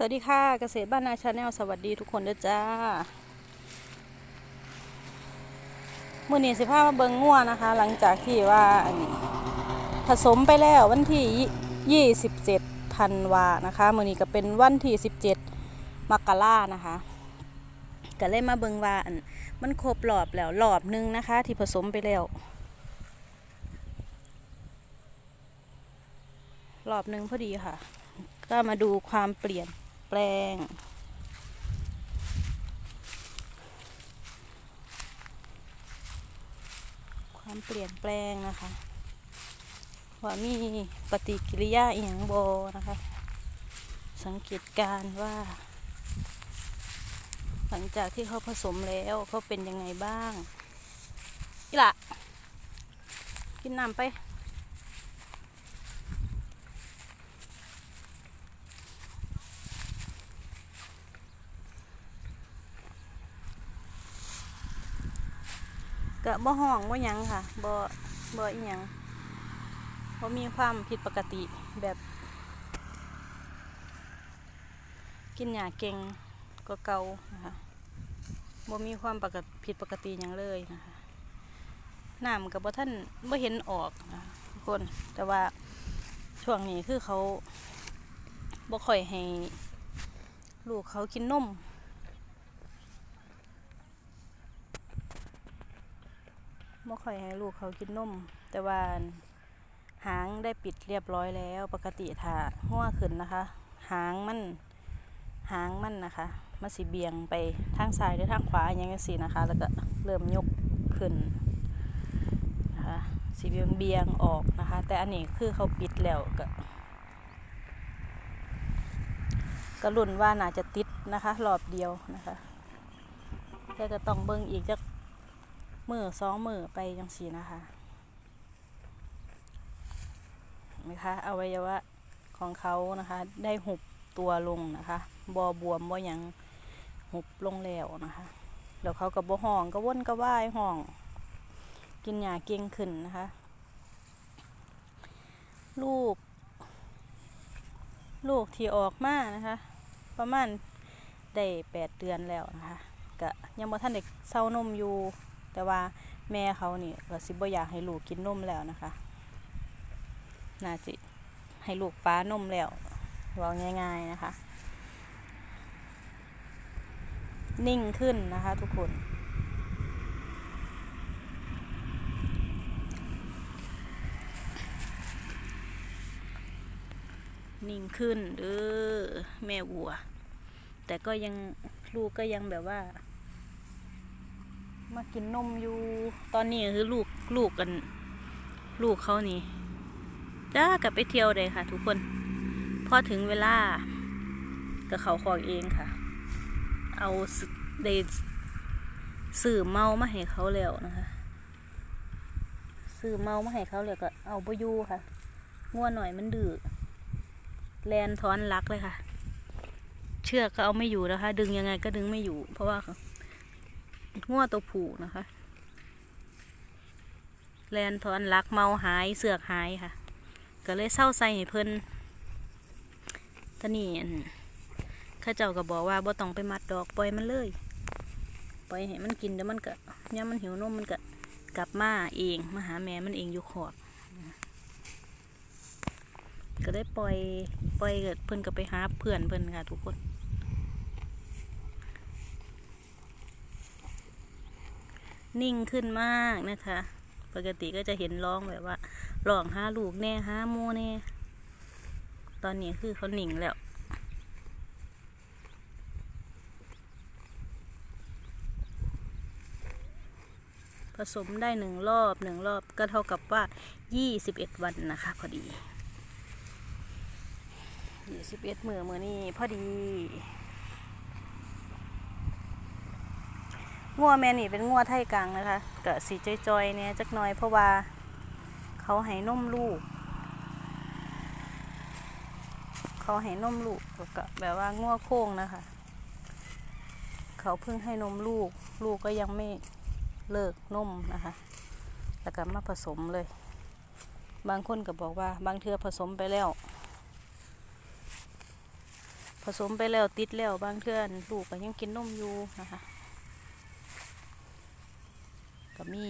สวัสดีค่ะเกษตรบ้านนาชาแนลสวัสดีทุกคนด้วยจ้ามื่อนี้สิพามาเบิงง่วนะคะ หลังจากที่ว่าผสมไปแล้ววันที่ 27ธันวานะคะมื่อนี้ก็เป็นวันที่ 17มกรานะคะก็เลยมาเบิงว่านมันครบรอบแล้วรอบหนึงนะคะ ที่ผสมไปแล้วรอบหนึงพอดีค่ะ ก็มาดูความเปลี่ยน แปลง ความเปลี่ยนแปลงนะคะ ว่ามีปฏิกิริยาอหย่งโบนะคะ สังเกตการว่า หลังจากที่เขาผสมแล้วเขาเป็นยังไงบ้างอีหละกินน้ำไป กะบ่ห้องบ่หยังค่ะบ่บ่อีหยังบ่มีความผิดปกติแบบ กินหยาเก่งก็เก่านะคะบ่มีความปกติผิดปกติหยังเลยนะคะน้ำกับบ่ท่านบ่เห็นออกนะทุกคนแต่ว่าช่วงนี้คือเขาบ่ค่อยให้ลูกเขากินนม ไม่ค่อยให้ลูกเขากินนม แต่ว่าหางได้ปิดเรียบร้อยแล้ว ปกติถ้าหัวขึ้นนะคะ หางมันหางมันนะคะมันสิเบียงไปทางซ้ายหรือทางขวาอย่างนี้สินะคะ แล้วก็เริ่มยกขึ้นนะคะสีเบียงเบียงออกนะคะ แต่อันนี้คือเขาปิดแล้วก็ก็รุ่นว่าน่าจะติดนะคะรอบเดียวนะคะแต่ก็ต้องเบิ่งอีกจัก มือสองมือไปจังสีนะคะนไหมคะอวัยวะของเขานะคะ ได้หุบตัวลงนะคะบอบวมบ่หยังหุบลงแล้วนะคะแล้วเขาก็บ่ห้องก็ว่นก็ว่ายห้อง กินหยาเก่งขึ้นนะคะ ลูก ลูกที่ออกมานะคะ ประมาณได้แปดเดือนแล้วนะคะก็ยังบ่ท่านเด็กเศร้านมอยู่ แต่ว่าแม่เขานี่ก็สิบ่อยากให้ลูกกินนมแล้วนะคะ น่าสิให้ลูกป้านมแล้วเว่าง่ายๆนะคะ นิ่งขึ้นนะคะทุกคนนิ่งขึ้นเออแม่วัว แต่ก็ยังลูกก็ยังแบบว่า มากินนมอยู่ ตอนนี้คือลูกลูกกัน ลูกเขานี่จ้ากลับไปเที่ยวเลยค่ะ ทุกคน พอถึงเวลาก็เขาขอเองค่ะ เอาสได้สื่อเมามาให้เขาแล้วนะคะสื่อเมามาให้เขาแล้วก็เอาไปอยู่ค่ะง่วนหน่อยมันดื้อแลนท้อนรักเลยค่ะ เชือกก็เอาไม่อยู่นะคะ ดึงยังไงก็ดึงไม่อยู่ เพราะว่า งัวตัวผู้นะคะแลนทอนลักเมาหายเสือกหายค่ะ ก็เลยเศร้าใส่เพิ่นตอนนี้อั่นข้าเจ้าก็บอกว่าบ่ต้องไปมัดดอกปล่อยมันเลยปล่อยให้มันกินเดี๋ยวมันก็เนี่ยามันหิวนมมันก็กลับมาเองมาหาแม่มันเองอยู่ขอบก็ได้ปล่อยปล่อยก็เพิ่นก็ไปหาเพื่อนเพิ่นค่ะทุกคน นิ่งขึ้นมากนะคะ ปกติก็จะเห็นร้องแบบว่าร้องหาลูกแน่หาโมแน่ตอนนี้คือเขาหนิ่งแล้วผสมได้หนึ่งรอบหนึ่งรอบก็เท่ากับว่า 21 วันนะคะ พอดี21มือมือนี่พอดี งัวแม่นี่เป็นงัวไทยกลางนะคะก็สีจอยๆเนี่ยจักหน่อยเพราะว่า เขาให้นมลูก เขาให้นมลูกก็แบบว่างัวโค้งนะคะ เขาเพิ่งให้นมลูก ลูกก็ยังไม่เลิกนมนะคะแล้วก็มาผสมเลย บางคนก็บอกว่า บางเทือผสมไปแล้ว ผสมไปแล้วติดแล้วบางเทื่อนลูกก็ยังกินนมอยู่นะคะ มี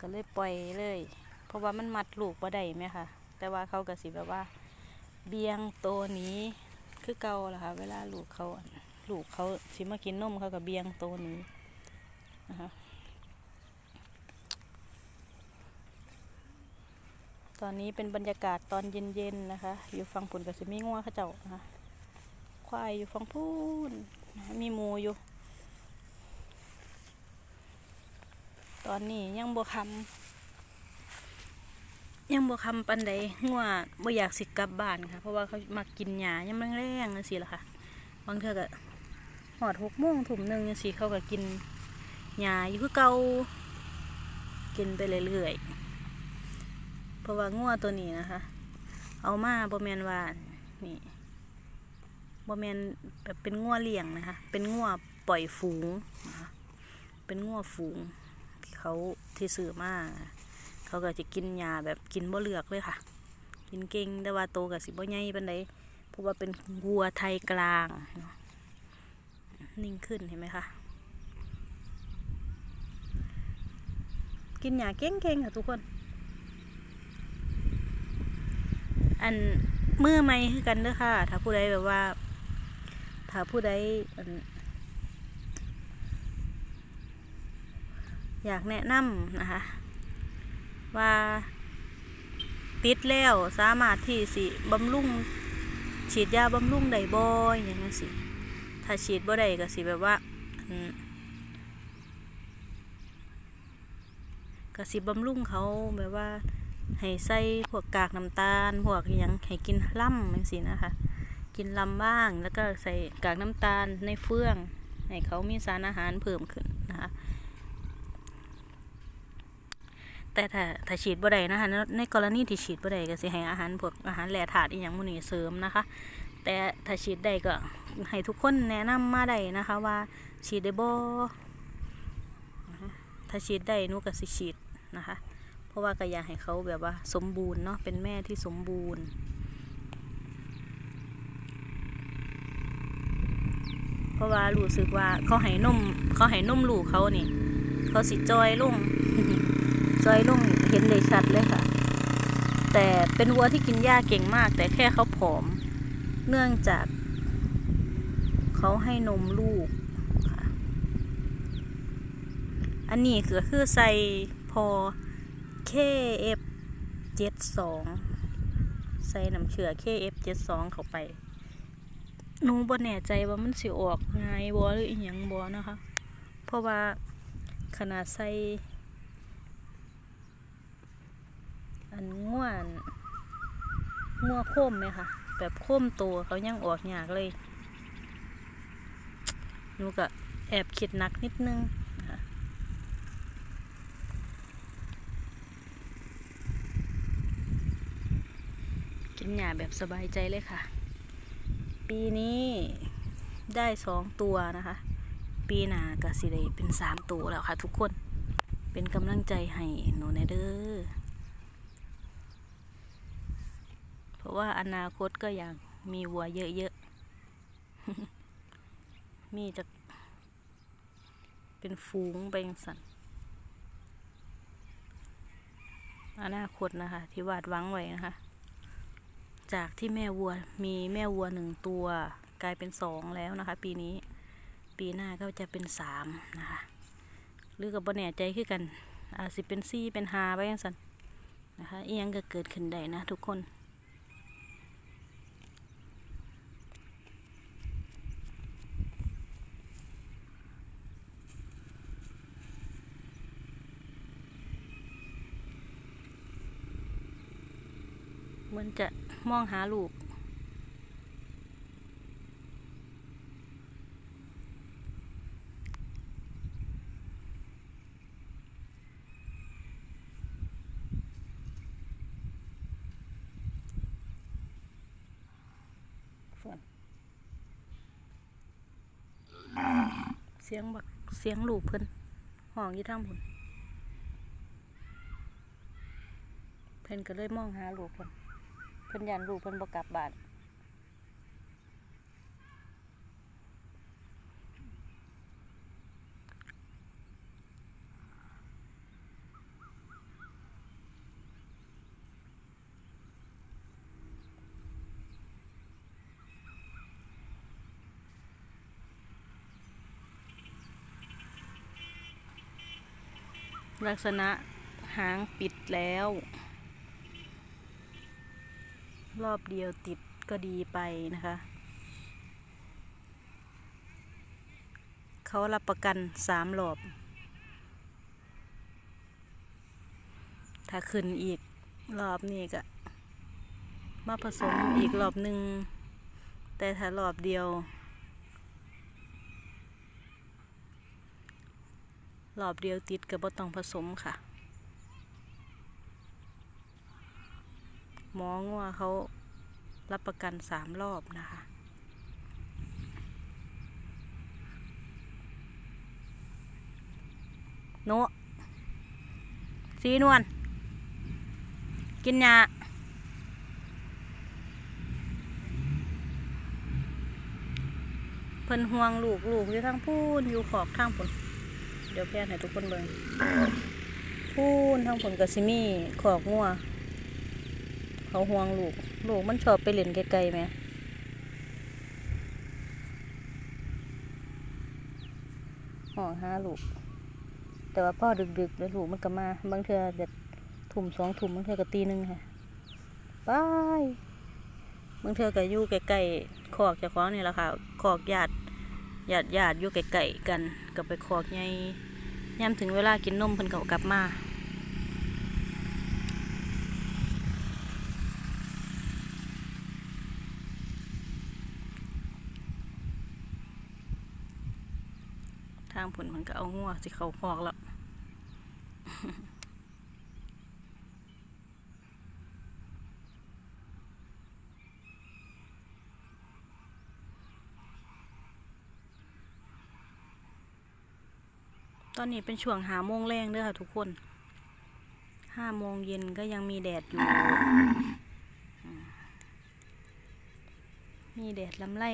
ก็เลยปล่อยเลย เพราะว่ามันมัดลูกบ่ได้ไหมคะแต่ว่าเขาก็สิแบบว่า เบียงตัวหนี้คือเก่าล่ะค่ะ เวลาลูกเขาลูกเขาสิมากินนมเขาก็เบียงตัวหนี้นะคะตอนนี้เป็นบรรยากาศตอนเย็นๆนะคะ อยู่ฝั่งปุ่นกับสิมีงัวเขาเจ้านะควายอยู่ฝั่งพูนมีหมูอยู่ ตอนนี้ยังบ่คำยังบ่คำปันใดงัวบ่อยากสิกลับบ้านค่ะ เพราะว่าเขามักกินหญ้ายามแรงๆจังซี่ล่ะค่ะ บางเทื่อก็หอดหกโมงทุ่มหนึ่งจังซี่เขาก็กินหญ้าอยู่คือเก่ากินไปเรื่อยๆเพราะว่างัวตัวนี้นะคะ เอามาบ่แมนว่านี่บ่แมนแบบเป็นงัวเลี้ยงนะคะ เป็นงัวปล่อยฝูงนะคะเป็นงัวฝูง เขาที่ซื้อมาเขาก็จะกินยาแบบกินบ่เลือกเลยค่ะ กินเก่งแต่ว่าโตกับสิบ่ใหญ่ปานใดเพราะว่าเป็นวัวไทยกลางนิ่งขึ้นเห็นไหมคะกินยาเก่งๆค่ะทุกคน อันมือไม่คือกันเด้อค่ะ ถ้าผู้ใดแบบว่า ถ้าผู้ใด อยากแนะนำนะคะ ว่าติดแล้วสามารถที่สิบำรุงฉีดยาบำรุงได้บ่อย่างนี้สิถ้าฉีดบ่ได้ก็สิแบบว่าก็สิบำรุงเขาแบบว่าให้ใส่พวกกากน้ำตาล พวกอหยังให้กินล่ำจังซี่นะคะ กินลำบ้างแล้วก็ใส่กากน้ำตาลในเฟื่องให้เขามีสารอาหารเพิ่มขึ้นนะคะ แต่ถ้าถ้าฉีดบ่ได้นะคะในกรณีที่ฉีดบ่ได้ก็สิให้อาหารพวกอาหารแหล่ธาตุอีหยังมูนี้เสริมนะคะ แต่ถ้าฉีดได้ก็ให้ทุกคนแนะนำมาได้นะคะว่าฉีดได้บ่ถ้าฉีดได้นูก็สิฉีดนะคะ เพราะว่าก็อยากให้เขาแบบว่าสมบูรณ์เนาะเป็นแม่ที่สมบูรณ์เพราะว่ารู้สึกว่าเขาให้นมเขาให้นมลูกเขานี่ เขาสิจอยลง จอยลงเห็นได้ชัดเลยค่ะ แต่เป็นวัวที่กินหญ้าเก่งมาก แต่แค่เขาผอม เนื่องจากเขาให้นมลูกค่ะ อันนี้ก็คือใส่พอ KF 72ใส่น้ำเชื่อ KF 72เข้าไปหนูบ่แน่ใจว่ามันสิออกง่ายบ่หรืออีหยังบ่นะคะ เพราะว่าขนาดใส่ อันง่วนงัวโค้มไหมคะแบบโค้มตัวเขายังออกหยากเลยหนูก็แอบคิดนักนิดนึงกินหญ้าแบบสบายใจเลยค่ะ ปีนี้ได้สองตัวนะคะ ปีหน้าก็สิได้เป็นสามตัวแล้วค่ะทุกคนเป็นกำลังใจให้หนูแน่เด้อ เพ ราะว่าอนาคตก็อยากมีวัวเยอะๆ มีจะเป็นฝูงไปจังสันอนาคตนะคะ ที่วาดหวังไว้นะคะ จากที่แม่วัวมีแม่วัวหนึ่งตัว กลายเป็นสองแล้วนะคะ ปีนี้ ปีหน้าก็จะเป็นสามนะคะหรือกับบ่แน่ใจคือกันอาจสิเป็นสี่เป็นหาไปจังสันนะคะเอียงก็เกิดขึ้นได้นะทุกคน เหมือนจะมองหาลูกฝนเสียงบักเสียงลูกเพิ่นห้องอยู่ทางบนเพิ่นก็เลยมองหาลูกเพิ่นเพิ่นยันลูกเพิ่นบ่กลับบ้านลักษณะหางปิดแล้ว รอบเดียวติดก็ดีไปนะคะ เขารับประกันสามรอบ ถ้าขึ้นอีกรอบนี้ก็มาผสมอีกรอบหนึ่ง แต่ถ้ารอบเดียว รอบเดียวติดก็บ่ต้องผสมค่ะ หมองัวเขารับประกันสามรอบนะคะโนสีนวลกินยาเพิ่นห่วงลูกลูกอยู่ทางพูนอยู่ขอบทางผลเดี๋ยวแพนให้ทุกคนเบิ่งพูนทางผลกับซิมีขอกงัว เขาห่วงลูก ลูกมันชอบไปเล่นไกลๆไหมห่องหาลูก แต่ว่าพ่อดึกๆแล้วลูกมันก็มา บางเทื่อเด็ดถุ่มสองถุ่มบางเทื่อก็ตีหนึ่งค่ะไปบางเทื่อก็อยู่ใกลๆคอกเจ้าของนี่แหละค่ะคอกญาติญาติญาติอยู่ใกลๆกันก็ไปคอกใหญ่ย่ำถึงเวลากินนมเพิ่นก็กลับมา ทางผลมันก็เอางัวสิเขาคอกแล้วตอนนี้เป็นช่วงหาโมงแรงเด้อค่ะทุกคน ห้าโมงเย็นก็ยังมีแดดอยู่ มีแดดลำไร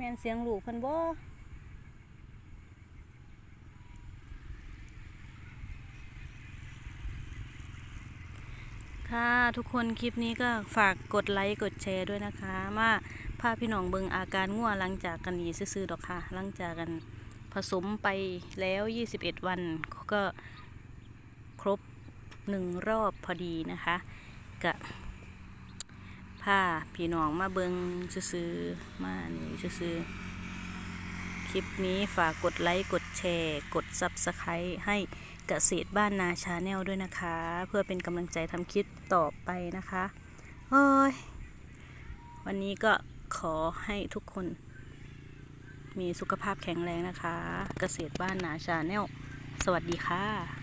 แม่นเสียงลูกเพิ่นบ่ค่ะทุกคนคลิปนี้ก็ฝากกดไลค์กดแชร์ด้วยนะคะมาพาพี่น้องเบิงอาการง่วหลังจากกันนีซื่อๆดอกค่ะ หลังจากกันผสมไปแล้ว 21 วันก็ครบหนึ่งรอบพอดีนะคะ พาพี่น้องมาเบิงซื้อมานี่ซื้อคลิปนี้ฝากกดไลค์ กดแชร์ กด Subscribe ให้เกษตรบ้านนาชาแนลด้วยนะคะ เพื่อเป็นกำลังใจทำคลิปต่อไปนะคะเฮ้ยวันนี้ก็ขอให้ทุกคน มีสุขภาพแข็งแรงนะคะ เกษตรบ้านนาชาแนลสวัสดีค่ะ